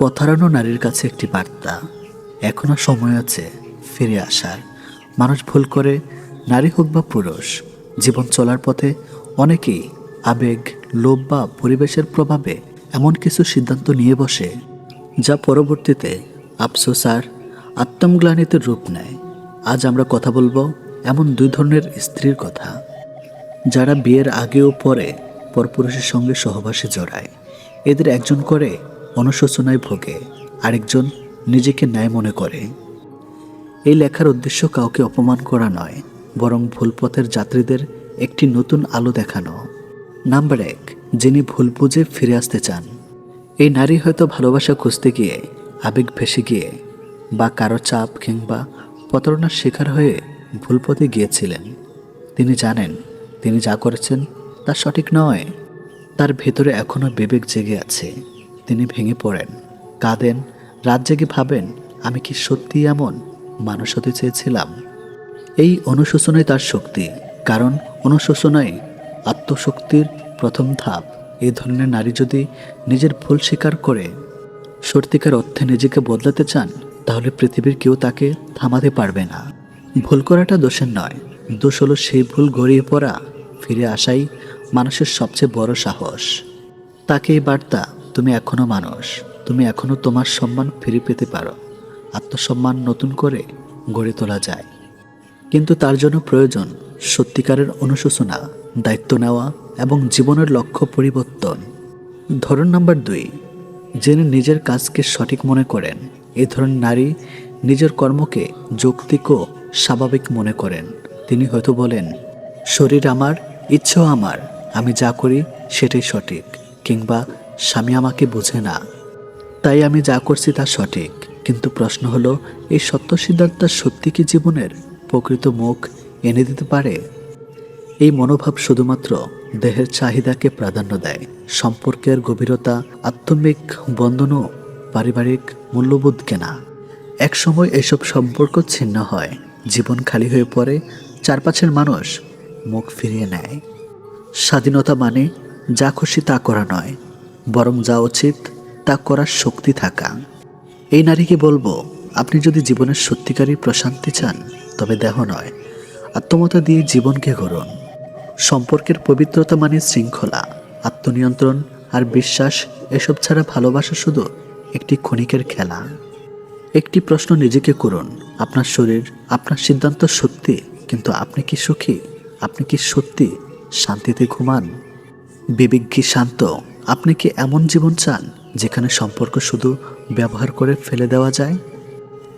পথারানো নারীর কাছে একটি বার্তা। এখনও সময় আছে ফিরে আসার। মানুষ ভুল করে, নারী হোক বা পুরুষ, জীবন চলার পথে অনেকেই আবেগ, লোভ বা পরিবেশের প্রভাবে এমন কিছু সিদ্ধান্ত নিয়ে বসে, যা পরবর্তীতে আফসোস আর আত্মগ্লানিতে রূপ নেয়। আজ আমরা কথা বলব এমন দুই ধরনের স্ত্রীর কথা, যারা বিয়ের আগে ও পরে পরপুরুষের সঙ্গে সহবাসে জড়ায়। এদের একজন করে অনুশোচনায় ভোগে। আরেকজন নিজেকে ন্যায় মনে করে। এই লেখার উদ্দেশ্য কাউকে অপমান করা নয়, বরং ভুল পথের যাত্রীদের একটি নতুন আলো দেখানো। নাম্বার এক, যিনি ভুল বুঝে ফিরে আসতে চান। এই নারী হয়তো ভালোবাসা খুঁজতে গিয়ে, আবেগ ভেসে গিয়ে, বা কারও চাপ কিংবা প্রতারণার শিকার হয়ে ভুল পথে গিয়েছিলেন। তিনি জানেন, তিনি যা করেছেন তা সঠিক নয়। তার ভেতরে এখনও বিবেক জেগে আছে। তিনি ভেঙে পড়েন। কাঁদেন রাত জেগে ভাবেন, আমি কি সত্যি এমন? মানুষ হতে চেয়েছিলাম। এই অনুশোচনাই তার শক্তি, কারণ অনুশোচনাই আত্মশক্তির প্রথম ধাপ। এই ধরনের নারী যদি নিজের ভুল স্বীকার করে, সত্যিকার অর্থে নিজেকে বদলাতে চান, তাহলে পৃথিবীর কেউ তাকে থামাতে পারবে না। ভুল করাটা দোষের নয়। দোষ হলো সেই ভুল গড়িয়ে পড়া, ফিরে আসাই মানুষের সবচেয়ে বড় সাহস। তাকে এই বার্তা তুমি এখনও মানুষ। তুমি এখনও তোমার সম্মান ফিরে পেতে পারো। আত্মসম্মান নতুন করে গড়ে তোলা যায়। কিন্তু তার জন্য প্রয়োজন সত্যিকারের অনুশোচনা, দায়িত্ব নেওয়া এবং জীবনের লক্ষ্য পরিবর্তন। ধরন নাম্বার দুই, যিনি নিজের কাজকে সঠিক মনে করেন। এ ধরনের নারী নিজের কর্মকে যৌক্তিক ও স্বাভাবিক মনে করেন। তিনি হয়তো বলেন, শরীর আমার, ইচ্ছেও আমার। আমি যা করি সেটাই সঠিক। কিংবা স্বামী আমাকে বোঝে না। তাই আমি যা করছি তা সঠিক। কিন্তু প্রশ্ন হলো, এই সত্য সিদ্ধান্ত সত্যি কি জীবনের? প্রকৃত মুখ এনে দিতে পারে? এই মনোভাব শুধুমাত্র দেহের চাহিদাকে প্রাধান্য দেয়। সম্পর্কের গভীরতা, আত্মিক বন্ধন ও পারিবারিক মূল্যবোধকে না একসময় এসব সম্পর্ক ছিন্ন হয়। জীবন খালি হয়ে পড়ে, চারপাশের মানুষ মুখ ফিরিয়ে নেয়। স্বাধীনতা মানে যা খুশি তা করা নয়। বরং যা উচিত তা করার শক্তি থাকা। এই নারীকে বলব, আপনি যদি জীবনের সত্যিকারী প্রশান্তি চান, তবে দেহ নয় আত্মমতা দিয়ে জীবনকে গড়ুন। সম্পর্কের পবিত্রতা মানে শৃঙ্খলা, আত্মনিয়ন্ত্রণ আর বিশ্বাস, এসব ছাড়া ভালোবাসা শুধু একটি ক্ষণিকের খেলা। একটি প্রশ্ন নিজেকে করুন, আপনার শরীর, আপনার সিদ্ধান্ত সত্যি, কিন্তু আপনি কি সুখী? আপনি কি সত্যি শান্তিতে ঘুমান? বিবেক শান্ত? আপনি কি এমন জীবন চান যেখানে সম্পর্ক শুধু ব্যবহার করে ফেলে দেওয়া যায়?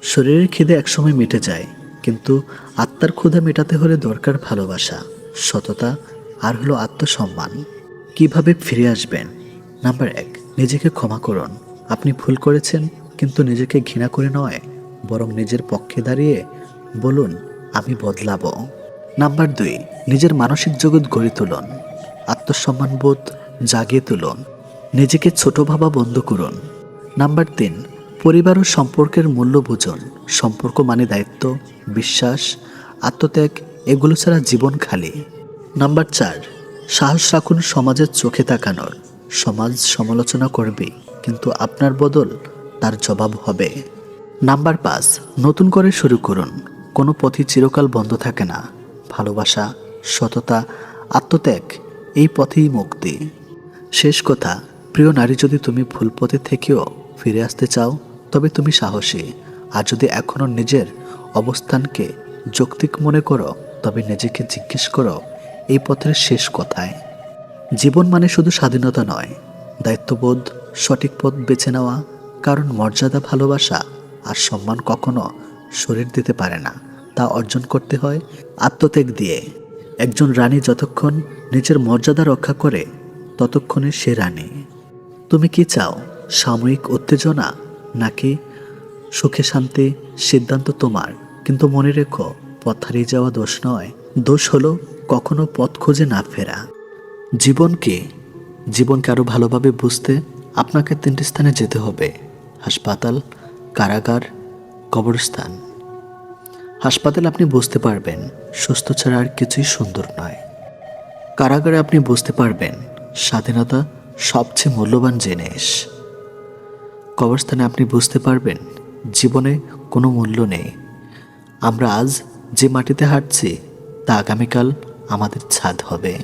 শরীরের খিদে একসময় মিটে যায়, কিন্তু আত্মার ক্ষুধা মেটাতে হলে দরকার ভালোবাসা, সততা আর হলো আত্মসম্মান। কীভাবে ফিরে আসবেন? নাম্বার এক, নিজেকে ক্ষমা করুন। আপনি ভুল করেছেন, কিন্তু নিজেকে ঘৃণা করে নয়, বরং নিজের পক্ষে দাঁড়িয়ে বলুন, আমি বদলাবো। নাম্বার দুই, নিজের মানসিক জগৎ গড়ে তুলুন। আত্মসম্মানবোধ জাগিয়ে তুলুন। নিজেকে ছোট ভাবা বন্ধ করুন। নাম্বার তিন, পরিবার ও সম্পর্কের মূল্য বুঝুন। সম্পর্ক মানে দায়িত্ব, বিশ্বাস, আত্মত্যাগ, এগুলো ছাড়া জীবন খালি। নাম্বার চার, সাহস রাখুন সমাজের চোখে তাকানোর। সমাজ সমালোচনা করবে, কিন্তু আপনার বদল তার জবাব হবে। নাম্বার পাঁচ, নতুন করে শুরু করুন। কোনো পথই চিরকাল বন্ধ থাকে না। ভালোবাসা, সততা, আত্মত্যাগ, এই পথেই মুক্তি। শেষ কথা, প্রিয় নারী, যদি তুমি ভুল পথে থেকেও ফিরে আসতে চাও, তবে তুমি সাহসী। আর যদি এখনও নিজের অবস্থানকে যৌক্তিক মনে করো, তবে নিজেকে জিজ্ঞেস করো, এই পথের শেষ কথায়? জীবন মানে শুধু স্বাধীনতা নয়। দায়িত্ববোধ, সঠিক পথ বেছে নেওয়া, কারণ মর্যাদা, ভালোবাসা আর সম্মান কখনো শরীর দিতে পারে না। তা অর্জন করতে হয় আত্মত্যাগ দিয়ে। একজন রানী যতক্ষণ নিজের মর্যাদা রক্ষা করে ততক্ষণে সে রানী। তুমি কি চাও, সাময়িক উত্তেজনা, নাকি সুখে শান্তি, সিদ্ধান্ত তোমার? কিন্তু মনে রেখো, পথ হারিয়ে যাওয়া দোষ নয়। দোষ হলো কখনো পথ খুঁজে না ফেরা। জীবনকে জীবনকে আরও ভালোভাবে বুঝতে আপনাকে তিনটি স্থানে যেতে হবে। হাসপাতাল, কারাগার, কবরস্থান। হাসপাতালে আপনি বুঝতে পারবেন, সুস্থ ছাড়া আর কিছুই সুন্দর নয়। কারাগারে আপনি বুঝতে পারবেন স্বাধীনতা সবচেয়ে মূল্যবান জিনিস। কবরস্থানে আপনি বুঝতে পারবেন, জীবনে কোনো মূল্য নেই। আমরা আজ যে মাটিতে হাঁটছি, তা আগামীকাল আমাদের ছাদ হবে।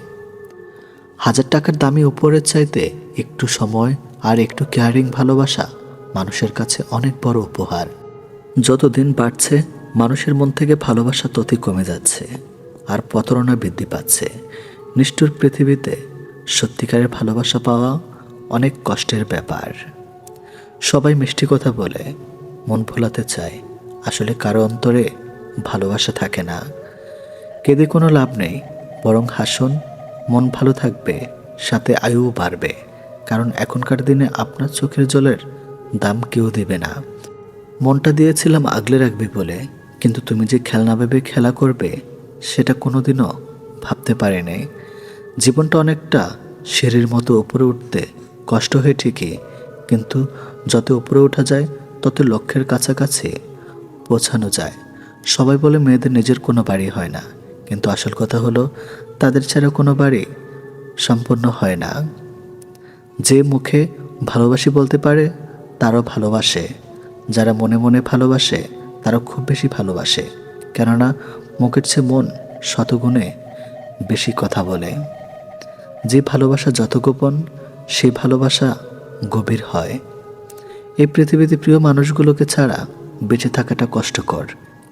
হাজার টাকার দামি উপরের চাইতে একটু সময় আর একটু কেয়ারিং ভালোবাসা মানুষের কাছে অনেক বড় উপহার। যত দিন বাড়ছে, মানুষের মন থেকে ভালোবাসা ততই কমে যাচ্ছে, আর প্রতারণা বৃদ্ধি পাচ্ছে। নিষ্ঠুর পৃথিবীতে সত্যিকারের ভালোবাসা পাওয়া অনেক কষ্টের ব্যাপার। সবাই মিষ্টি কথা বলে, মন ভোলাতে চায়। আসলে কারও অন্তরে ভালোবাসা থাকে না। কেঁদে কোনো লাভ নেই, বরং হাসুন, মন ভালো থাকবে, সাথে আয়ুও বাড়বে। কারণ এখনকার দিনে আপনার চোখের জলের দাম কেউ দেবে না। মনটা দিয়েছিলাম আগলে রাখবি বলে, কিন্তু তুমি যে খেলনা ভেবে খেলা করবে, সেটা কোনোদিনও ভাবতে পারিনি। জীবনটা অনেকটা সিঁড়ির মতো উপরে উঠতে কষ্ট হয় ঠিকই, কিন্তু যত উপরে ওঠা যায়, তত লক্ষ্যের কাছাকাছি পৌঁছানো যায়। সবাই বলে মেয়েদের নিজের কোনো বাড়ি হয় না, কিন্তু আসল কথা হলো, তাদের ছাড়া কোনো বাড়ি সম্পূর্ণ হয় না। যে মুখে ভালোবাসি বলতে পারে, তারও ভালোবাসে। যারা মনে মনে ভালোবাসে তারা খুব বেশি ভালোবাসে। কেননা, মুখের চেয়ে মন শতগুণে বেশি কথা বলে। যে ভালোবাসা যত গোপন সেই ভালোবাসা গভীর হয়। এই পৃথিবীতে প্রিয় মানুষগুলোকে ছাড়া বেঁচে থাকাটা কষ্টকর,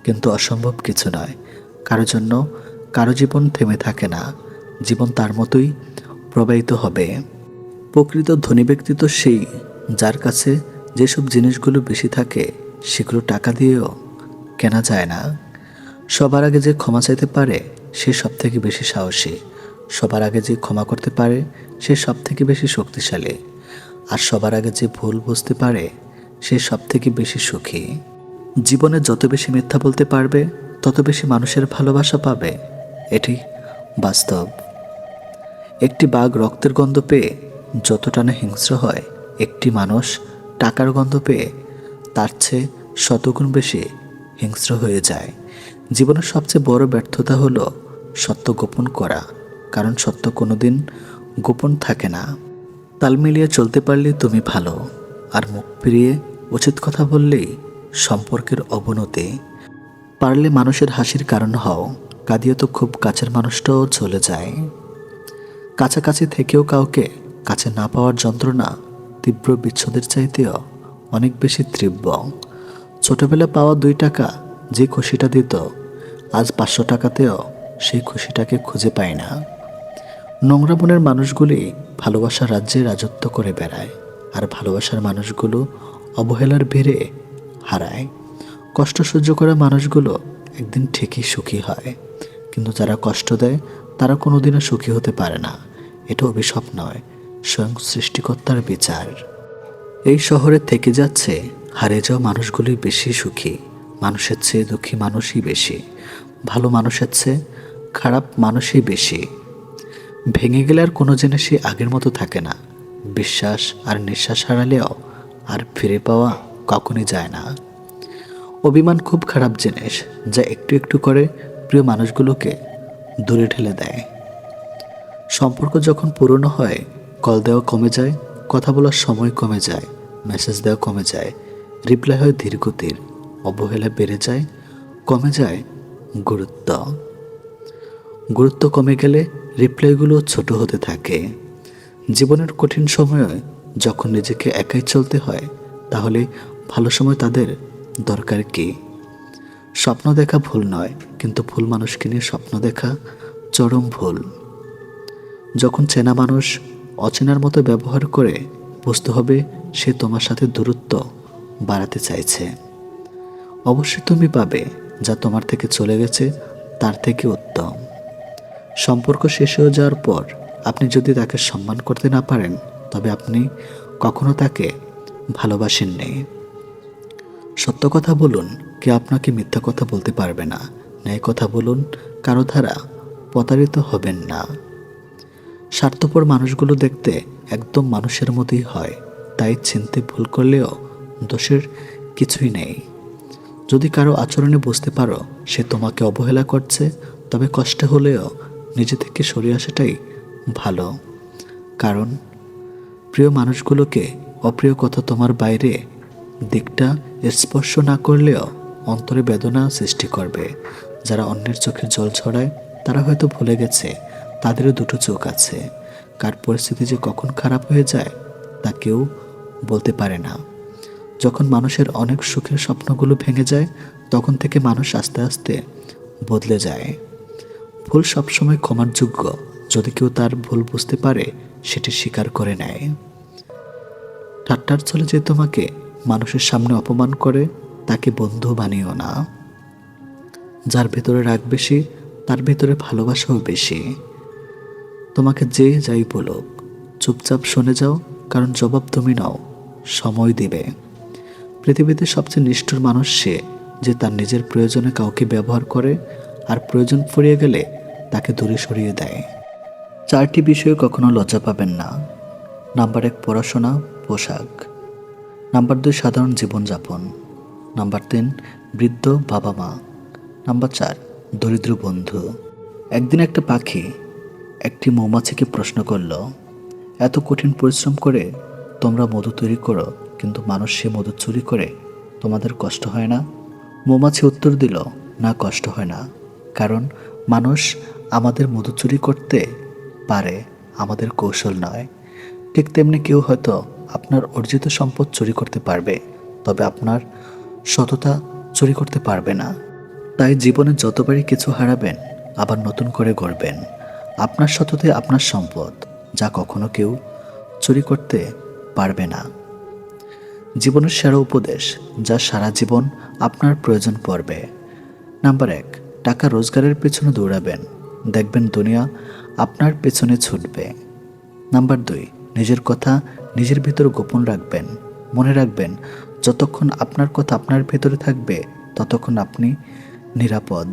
কিন্তু অসম্ভব কিছু নয়। কারও জন্য কারও জীবন থেমে থাকে না। জীবন তার মতোই প্রবাহিত হবে। প্রকৃত ধনী ব্যক্তি তো সেই যার কাছে যেসব জিনিসগুলো বেশি থাকে, সেগুলো টাকা দিয়েও কেনা যায় না। সবার আগে যে ক্ষমা চাইতে পারে, সে সব থেকে বেশি সাহসী। সবার আগে যে ক্ষমা করতে পারে, সে সব থেকে বেশি শক্তিশালী। আর সবার আগে যে ভুল বুঝতে পারে, সে সব থেকে বেশি সুখী। জীবনে যত বেশি মিথ্যা বলতে পারবে, তত বেশি মানুষের ভালোবাসা পাবে। এটি বাস্তব। একটি বাঘ রক্তের গন্ধ পেয়ে যতটা না হিংস্র হয়, একটি মানুষ টাকার গন্ধ পেয়ে তার চেয়ে শতগুণ বেশি হিংস্র হয়ে যায়। জীবনের সবচেয়ে বড় ব্যর্থতা হলো সত্য গোপন করা। কারণ সত্য কোনোদিন গোপন থাকে না। তাল মিলিয়ে চলতে পারলে তুমি ভালো। আর মুখ ফিরিয়ে উচিত কথা বললেই সম্পর্কের অবনতি। পারলে মানুষের হাসির কারণ হও। কাঁদিয়ে তো খুব কাছের মানুষটাও চলে যায়। কাছাকাছি থেকেও কাউকে কাছে না পাওয়ার যন্ত্রণা তীব্র বিচ্ছেদের চাইতেও অনেক বেশি তীব্র। ছোটবেলা পাওয়া দুই টাকা যে খুশিটা দিত, আজ পাঁচশো টাকাতেও সেই খুশিটাকে খুঁজে পায় না। নোংরা মনের মানুষগুলি ভালোবাসার রাজ্যে রাজত্ব করে বেড়ায়, আর ভালোবাসার মানুষগুলো অবহেলার ভিড়ে হারায়। কষ্ট সহ্য করা মানুষগুলো একদিন ঠিকই সুখী হয়, কিন্তু যারা কষ্ট দেয়, তারা কোনোদিনও সুখী হতে পারে না। এটা অভিশাপ নয়, স্বয়ং সৃষ্টিকর্তার বিচার। এই শহরে থেকে যাচ্ছে, হারিয়ে যাওয়া মানুষগুলি বেশি সুখী, মানুষের চেয়ে দুঃখী মানুষই বেশি, ভালো মানুষের চেয়ে খারাপ মানুষই বেশি। ভেঙে গেলে আর কোনো জিনিসই আগের মতো থাকে না। বিশ্বাস আর নিঃশ্বাস হারালেও আর ফিরে পাওয়া কখনই যায় না। অভিমান খুব খারাপ জিনিস যা একটু একটু করে প্রিয় মানুষগুলোকে দূরে ঠেলে দেয়। সম্পর্ক যখন পুরনো হয়, কল দেওয়া কমে যায়, কথা বলার সময় কমে যায় মেসেজ দেওয়া কমে যায় রিপ্লাই হয় ধীরগতির, অবহেলা বেড়ে যায়, কমে যায় গুরুত্ব। গুরুত্ব কমে গেলে রিপ্লাইগুলো ছোট হতে থাকে। জীবনের কঠিন সময়ে যখন নিজেকে একাই চলতে হয়, তাহলে ভালো সময় তাদের দরকার কি? স্বপ্ন দেখা ভুল নয়, কিন্তু ভুল মানুষকে নিয়ে স্বপ্ন দেখা চরম ভুল। যখন চেনা মানুষ অচেনার মতো ব্যবহার করে, বুঝতে হবে সে তোমার সাথে দূরত্ব বাড়াতে চাইছে। অবশ্যই তুমি পাবে যা তোমার থেকে চলে গেছে, তার থেকে উত্তম। সম্পর্ক শেষ হয়ে যাওয়ার পর আপনি যদি তাকে সম্মান করতে না পারেন, তবে আপনি কখনো তাকে ভালোবাসেননি। সত্য কথা বলুন কে আপনাকে মিথ্যা কথা বলতে পারবে না। ন্যায় কথা বলুন, কারও দ্বারা প্রতারিত হবেন না। স্বার্থপর মানুষগুলো দেখতে একদম মানুষের মতোই হয়। তাই চিনতে ভুল করলেও দোষের কিছুই নেই। যদি কারও আচরণে বুঝতে পারো, সে তোমাকে অবহেলা করছে, তবে কষ্ট হলেও নিজে থেকে সরে আসাটাই ভালো। কারণ প্রিয় মানুষগুলোকে অপ্রিয় কথা তোমার বাইরে দিকটা স্পর্শ না করলেও অন্তরে বেদনা সৃষ্টি করবে। যারা অন্যের চোখে জল ছড়ায়, তারা হয়তো ভুলে গেছে, তাদেরও দুটো চোখ আছে। কার পরিস্থিতি যে কখন খারাপ হয়ে যায়, তা কেউ বলতে পারে না। যখন মানুষের অনেক সুখের স্বপ্নগুলো ভেঙে যায়, তখন থেকে মানুষ আস্তে আস্তে বদলে যায়। ভুল সবসময় ক্ষমার যোগ্য যদি কেউ তার ভুল বুঝতে পারে, সেটি স্বীকার করে নেয়। ঠাট্টার চলে যে তোমাকে মানুষের সামনে অপমান করে, তাকে বন্ধু বানিও না। যার ভেতরে রাগ বেশি, তার ভেতরে ভালোবাসাও বেশি। তোমাকে যে যাই বলুক, চুপচাপ শুনে যাও, কারণ জবাব তুমি নাও, সময় দিবে। পৃথিবীতে সবচেয়ে নিষ্ঠুর মানুষ সে, যে তার নিজের প্রয়োজনে কাউকে ব্যবহার করে আর প্রয়োজন ফুরিয়ে গেলে তাকে দূরে সরিয়ে দেয়। চারটি বিষয়ে কখনো লজ্জা পাবেন না। নাম্বার এক, পড়াশোনা, পোশাক। নাম্বার দুই, সাধারণ জীবনযাপন। নাম্বার তিন, বৃদ্ধ বাবা মা নাম্বার চার, দরিদ্র বন্ধু। একদিন একটা পাখি একটি মৌমাছিকে প্রশ্ন করল, এত কঠিন পরিশ্রম করে তোমরা মধু তৈরি করো, কিন্তু মানুষ সে মধু চুরি করে তোমাদের কষ্ট হয় না? মৌমাছি উত্তর দিল, না, কষ্ট হয় না। কারণ মানুষ আমাদের মধু চুরি করতে পারে, আমাদের কৌশল নয়। ঠিক তেমনি কেউ হয়তো আপনার অর্জিত সম্পদ চুরি করতে পারবে, তবে আপনার সততা চুরি করতে পারবে না। তাই জীবনে যতবারই কিছু হারাবেন, আবার নতুন করে গড়বেন। আপনার সততাই আপনার সম্পদ, যা কখনো কেউ চুরি করতে পারবে না। জীবনের সেরা উপদেশ, যা সারা জীবন আপনার প্রয়োজন পড়বে। নাম্বার এক টাকা রোজগারের পেছনে দৌড়াবেন। দেখবেন দুনিয়া আপনার পেছনে ছুটবে। নাম্বার দুই, নিজের কথা নিজের ভিতর গোপন রাখবেন। মনে রাখবেন, যতক্ষণ আপনার কথা আপনার ভেতরে থাকবে, ততক্ষণ আপনি নিরাপদ।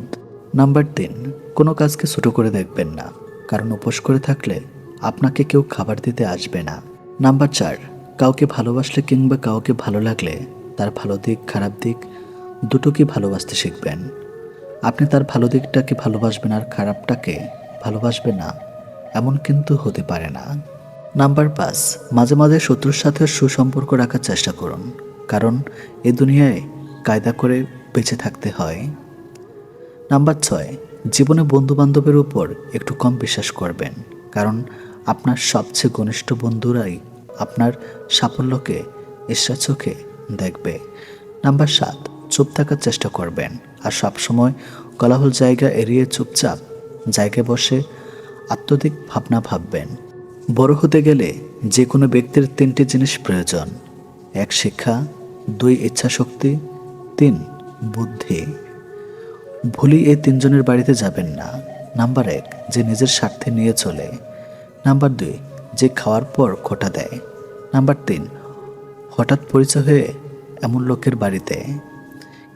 নাম্বার তিন, কোনো কাজকে ছোটো করে দেখবেন না। কারণ উপোস করে থাকলে আপনাকে কেউ খাবার দিতে আসবে না। নাম্বার চার, কাউকে ভালোবাসলে কিংবা কাউকে ভালো লাগলে তার ভালো দিক, খারাপ দিক দুটোকে ভালোবাসতে শিখবেন। আপনি তার ভালো দিকটাকে ভালোবাসবেন আর খারাপটাকে ভালোবাসবেন না। এমন কিন্তু হতে পারে না। নাম্বার পাঁচ, মাঝে মাঝে শত্রুর সাথে সুসম্পর্ক রাখার চেষ্টা করুন, কারণ এ দুনিয়ায় কায়দা করে বেঁচে থাকতে হয়। নাম্বার ছয়, জীবনে বন্ধু বান্ধবের উপর একটু কম বিশ্বাস করবেন, কারণ আপনার সবচেয়ে ঘনিষ্ঠ বন্ধুরাই আপনার সাফল্যকে, ঈশ্বর চোখে দেখবে। নাম্বার সাত, চুপ থাকার চেষ্টা করবেন আর সবসময় কোলাহল জায়গা এড়িয়ে চুপচাপ জায়গায় বসে আত্মদিক ভাবনা ভাববেন। বড় হতে গেলে যে কোনো ব্যক্তির তিনটি জিনিস প্রয়োজন। এক, শিক্ষা। দুই, ইচ্ছাশক্তি। তিন, বুদ্ধি। ভুলি এই তিনজনের বাড়িতে যাবেন না। নাম্বার এক, যে নিজের স্বার্থে নিয়ে চলে। নাম্বার দুই, যে খাওয়ার পর খোটা দেয়। নাম্বার তিন, হঠাৎ পরিচয় হয়ে এমন লোকের বাড়িতে।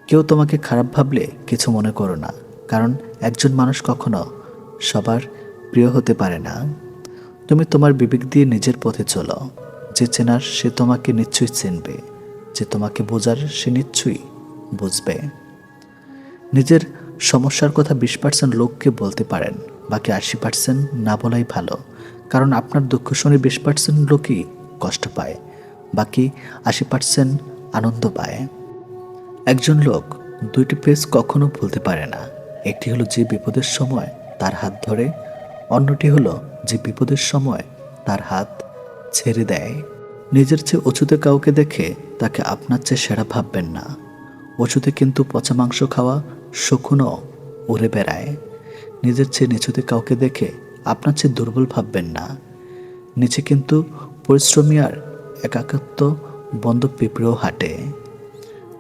কেউ তোমাকে খারাপ ভাবলে কিছু মনে করো না, কারণ একজন মানুষ কখনো সবার প্রিয় হতে পারে না। তুমি তোমার বিবেক দিয়ে নিজের পথে চলো। যে চেনার সে তোমাকে নিশ্চয়ই চিনবে, যে তোমাকে বোঝার সে নিশ্চয়ই বুঝবে। নিজের সমস্যার কথা বিশ পার্সেন্ট লোককে বলতে পারেন, বাকি আশি পার্সেন্ট না বলাই ভালো, কারণ আপনার দুঃখ শুনে বিশ পার্সেন্ট লোকই কষ্ট পায়, বাকি আশি পার্সেন্ট আনন্দ পায়। একজন লোক দুইটি পেজ কখনো ভুলতে পারে না। একটি হলো যে বিপদের সময় তার হাত ধরে, অন্যটি হলো যে বিপদের সময় তার হাত ছেড়ে দেয়। নিজের চেয়ে উঁচুতে কাউকে দেখে তাকে আপনার চেয়ে সেরা ভাববেন না। উঁচুতে কিন্তু পচা মাংস খাওয়া শকুনও উড়ে বেড়ায়। নিজের চেয়ে নিচুতে কাউকে দেখে আপনার চেয়ে দুর্বল ভাববেন না। নিচে কিন্তু পরিশ্রমী আর একাকত্ব বন্ধ পিঁপড়েও হাঁটে।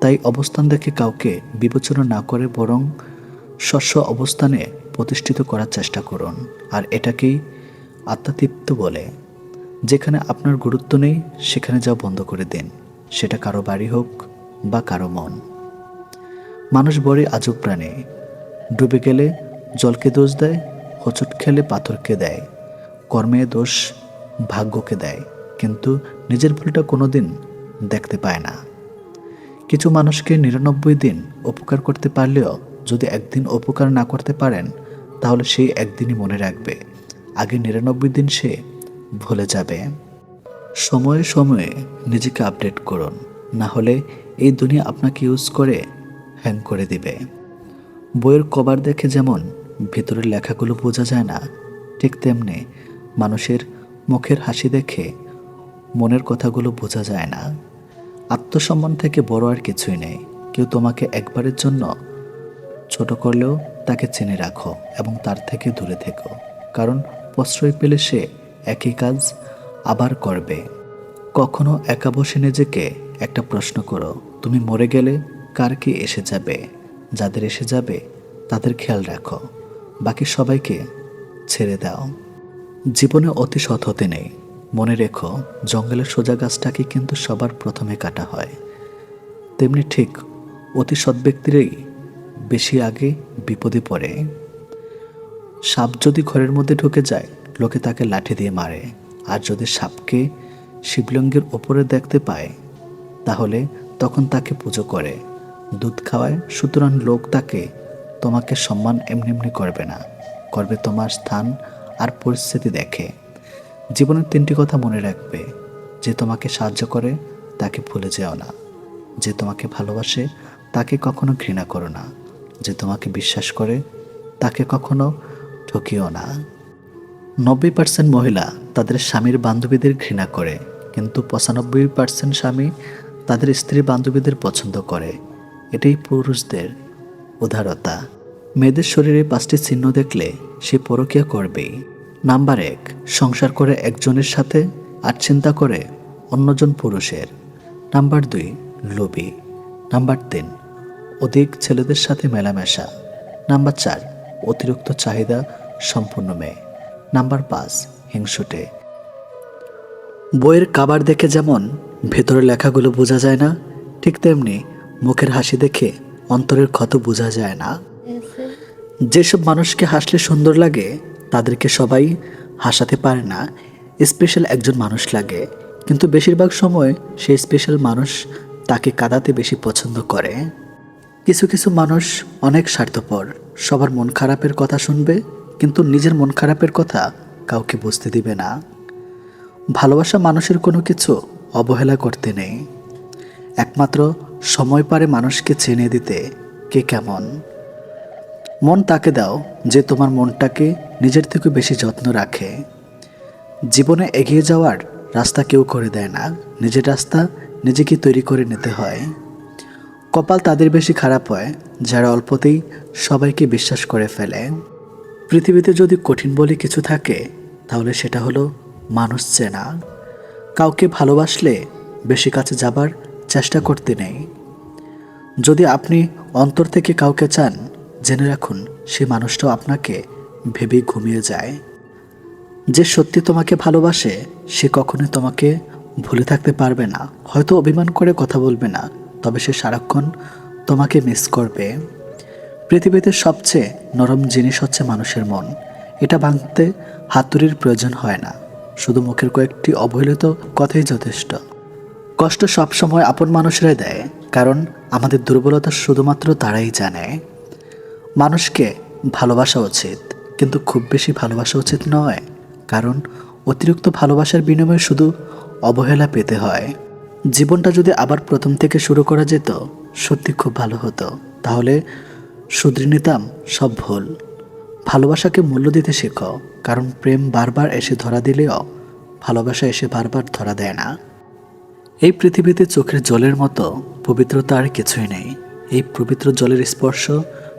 তাই অবস্থান দেখে কাউকে বিবেচনা না করে বরং শস্য অবস্থানে প্রতিষ্ঠিত করার চেষ্টা করুন। আর এটাকেই আত্মাতৃপ্ত বলে। যেখানে আপনার গুরুত্ব নেই, সেখানে যা বন্ধ করে দিন। সেটা কারও বাড়ি হোক বা কারও মন। মানুষ বড়ই আজব প্রাণী। ডুবে গেলে জলকে দোষ দেয়, হোঁচট খেলে পাথরকে দেয়, কর্মে দোষ ভাগ্যকে দেয়। কিন্তু নিজের ভুলটা কোনোদিন দেখতে পায় না। কিছু মানুষকে নিরানব্বই দিন উপকার করতে পারলেও যদি একদিন উপকার না করতে পারেন, তাহলে সেই একদিনই মনে রাখবে। আগে নিরানব্বই দিন সে ভুলে যাবে। সময়ে সময়ে নিজেকে আপডেট করুন, না হলে এই দুনিয়া আপনাকে ইউজ করে হ্যাং করে দিবে। বইয়ের কভার দেখে যেমন ভিতরের লেখাগুলো বোঝা যায় না, ঠিক তেমনি মানুষের মুখের হাসি দেখে মনের কথাগুলো বোঝা যায় না। আত্মসম্মান থেকে বড় আর কিছুই নেই। কেউ তোমাকে একবারের জন্য ছোট করলেও তাকে চেনে রাখো এবং তার থেকে দূরে থেকো। কারণ প্রশ্রয় পেলে সে একই কাজ আবার করবে। কখনো একা বসে নিজেকে একটা প্রশ্ন করো, তুমি মরে গেলে কার কি এসে যাবে? যাদের এসে যাবে, তাদের খেয়াল রাখো। বাকি সবাইকে ছেড়ে দাও। জীবনে অতি সৎ হতে নেই। মনে রেখো, জঙ্গলের সোজা গাছটাকে কিন্তু সবার প্রথমে কাটা হয়। তেমনি ঠিক অতি সৎ ব্যক্তিরাই বেশি আগে বিপদে পড়ে। সাপ যদি ঘরের মধ্যে ঢুকে যায়, লোকে তাকে লাঠি দিয়ে মারে। আর যদি সাপকে শিবলিঙ্গের ওপরে দেখতে পায়, তাহলে তখন তাকে পুজো করে। দুধ খাওয়ায়, সুতরাং লোক তাকে তোমাকে সম্মান এমনি এমনি করবে না। করবে তোমার স্থান আর পরিস্থিতি দেখে। জীবনের তিনটি কথা মনে রাখবে। যে তোমাকে সাহায্য করে, তাকে ভুলে যেও না। যে তোমাকে ভালোবাসে, তাকে কখনো ঘৃণা করো না। যে তোমাকে বিশ্বাস করে, তাকে কখনো ঠকিও না। নব্বই পার্সেন্ট মহিলা তাদের স্বামীর বান্ধবীদের ঘৃণা করে, কিন্তু পঁচানব্বই পার্সেন্ট স্বামী তাদের স্ত্রী বান্ধবীদের পছন্দ করে। এটাই পুরুষদের উদারতা। মেয়েদের শরীরে পাঁচটি চিহ্ন দেখলে সে পরকীয়া করবেই। নাম্বার এক, সংসার করে একজনের সাথে আর চিন্তা করে অন্যজন পুরুষের। নাম্বার দুই, লোভী। নাম্বার তিন, অধিক ছেলেদের সাথে মেলামেশা। নাম্বার চার, অতিরিক্ত চাহিদা সম্পূর্ণ মেয়ে। নাম্বার পাঁচ, হিংসুটে। বইয়ের কাবার দেখে যেমন ভেতরের লেখাগুলো বোঝা যায় না, ঠিক তেমনি মুখের হাসি দেখে অন্তরের ক্ষত বোঝা যায় না। যেসব মানুষকে হাসলে সুন্দর লাগে তাদেরকে সবাই হাসাতে পারে না। স্পেশাল একজন মানুষ লাগে। কিন্তু বেশিরভাগ সময় সেই স্পেশাল মানুষ তাকে কাঁদাতে বেশি পছন্দ করে। কিছু কিছু মানুষ অনেক স্বার্থপর। সবার মন খারাপের কথা শুনবে, কিন্তু নিজের মন খারাপের কথা কাউকে বুঝতে দিবে না। ভালোবাসা মানুষের কোনো কিছু অবহেলা করতে নেই। একমাত্র সময় পারে মানুষকে চেনে দিতে কে কেমন। মন তাকে দাও যে তোমার মনটাকে নিজের থেকে বেশি যত্ন রাখে। জীবনে এগিয়ে যাওয়ার রাস্তা কেউ করে দেয় না। নিজের রাস্তা নিজেকে তৈরি করে নিতে হয়। কপাল তাদের বেশি খারাপ হয়, যারা অল্পতেই সবাইকে বিশ্বাস করে ফেলে। পৃথিবীতে যদি কঠিন বলে কিছু থাকে, তাহলে সেটা হলো মানুষ চেনা। কাউকে ভালোবাসলে বেশি কাছে যাবার চেষ্টা করতে নেই। যদি আপনি অন্তর থেকে কাউকে চান জেনে রাখুন, সে মানুষটাও আপনাকে ভেবে ঘুমিয়ে যায়। যে সত্যি তোমাকে ভালোবাসে, সে কখনোই তোমাকে ভুলে থাকতে পারবে না। হয়তো অভিমান করে কথা বলবে না, তবে সে সারাক্ষণ তোমাকে মিস করবে। পৃথিবীতে সবচেয়ে নরম জিনিস হচ্ছে মানুষের মন। এটা ভাঙতে হাতুড়ির প্রয়োজন হয় না। শুধু মুখের কয়েকটি অবহেলিত কথাই যথেষ্ট। কষ্ট সবসময় আপন মানুষরাই দেয়, কারণ আমাদের দুর্বলতা শুধুমাত্র তারাই জানে। মানুষকে ভালোবাসা উচিত, কিন্তু খুব বেশি ভালোবাসা উচিত নয়, কারণ অতিরিক্ত ভালোবাসার বিনিময়ে শুধু অবহেলা পেতে হয়। জীবনটা যদি আবার প্রথম থেকে শুরু করা যেত, সত্যি খুব ভালো হতো। তাহলে শুধরে নিতাম সব ভুল। ভালোবাসাকে মূল্য দিতে শেখো, কারণ প্রেম বারবার এসে ধরা দিলেও ভালোবাসা এসে বারবার ধরা দেয় না। এই পৃথিবীতে চোখের জলের মতো পবিত্রতা আর কিছুই নেই। এই পবিত্র জলের স্পর্শ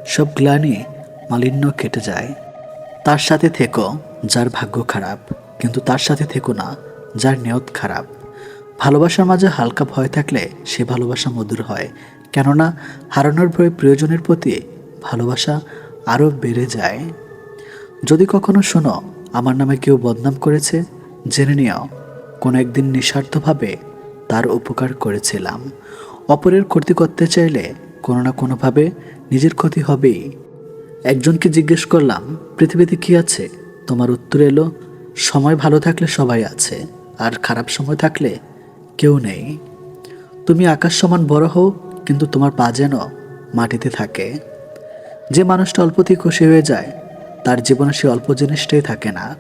সব গ্লানি মালিন্য কেটে যায়। তার সাথে থেকো, যার ভাগ্য খারাপ, কিন্তু তার সাথে থেকো না, যার নিয়ত খারাপ। ভালোবাসার মাঝে হালকা ভয় থাকলে সে ভালোবাসা মধুর হয়, কেননা হারানোর ভয়ে প্রিয়জনের প্রতি ভালোবাসা আরও বেড়ে যায়। যদি কখনো শোনো, আমার নামে কেউ বদনাম করেছে, জেনে নিও, কোনো একদিন নিঃস্বার্থভাবে তার উপকার করেছিলাম। অপরের ক্ষতি করতে চাইলে কোনো না কোনোভাবে নিজের ক্ষতি হবেই। একজনকে জিজ্ঞেস করলাম, পৃথিবীতে কি আছে? তোমার উত্তর এলো, সময় ভালো থাকলে সবাই আছে, আর খারাপ সময় থাকলে কেউ নেই। তুমি আকাশ সমান বড় হও, কিন্তু তোমার পা যেন মাটিতে থাকে। যে মানুষটা অল্পতেই খুশি হয়ে যায়, তার জীবনে সে অল্প জিনিসটাই থাকে না।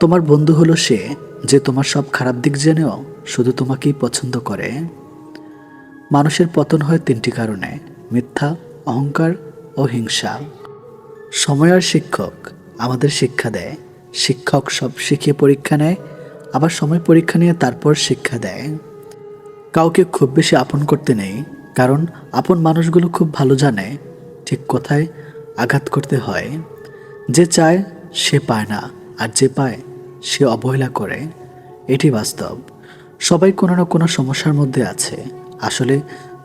তোমার বন্ধু হলো সে, যে তোমার সব খারাপ দিক জেনেও শুধু তোমাকেই পছন্দ করে। মানুষের পতন হয় তিনটি কারণে। মিথ্যা, অহংকার ও হিংসা। সময় আর শিক্ষক আমাদের শিক্ষা দেয়। শিক্ষক সব শিখিয়ে পরীক্ষা নেয়, আবার সময় পরীক্ষা নিয়ে তারপর শিক্ষা দেয়। কাউকে খুব বেশি আপন করতে নেই, কারণ আপন মানুষগুলো খুব ভালো জানে ঠিক কোথায় আঘাত করতে হয়। যে চায়, সে পায় না, আর যে পায়, সে অবহেলা করে। এটি বাস্তব। সবাই কোনো না কোনো সমস্যার মধ্যে আছে। আসলে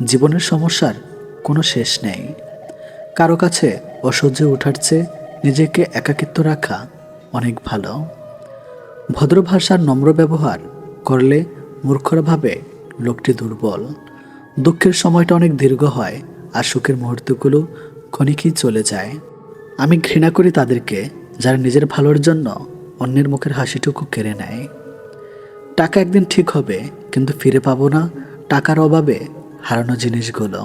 জীবনের সমস্যার কোনো শেষ নেই। কারও কাছে অসহ্য ওঠার চেয়ে নিজেকে একাকিত্ব রাখা অনেক ভালো। ভদ্র ভাষার নম্র ব্যবহার করলে মূর্খরা ভাবে লোকটি দুর্বল। দুঃখের সময়টা অনেক দীর্ঘ হয় আর সুখের মুহূর্তগুলো ক্ষণিকই চলে যায়। আমি ঘৃণা করি তাদেরকে যারা নিজের ভালোর জন্য অন্যের মুখের হাসিটুকু কেড়ে নেয়। টাকা একদিন ঠিক হবে, কিন্তু ফিরে পাবো না। টাকার অভাবে হারানো জিনিসগুলো।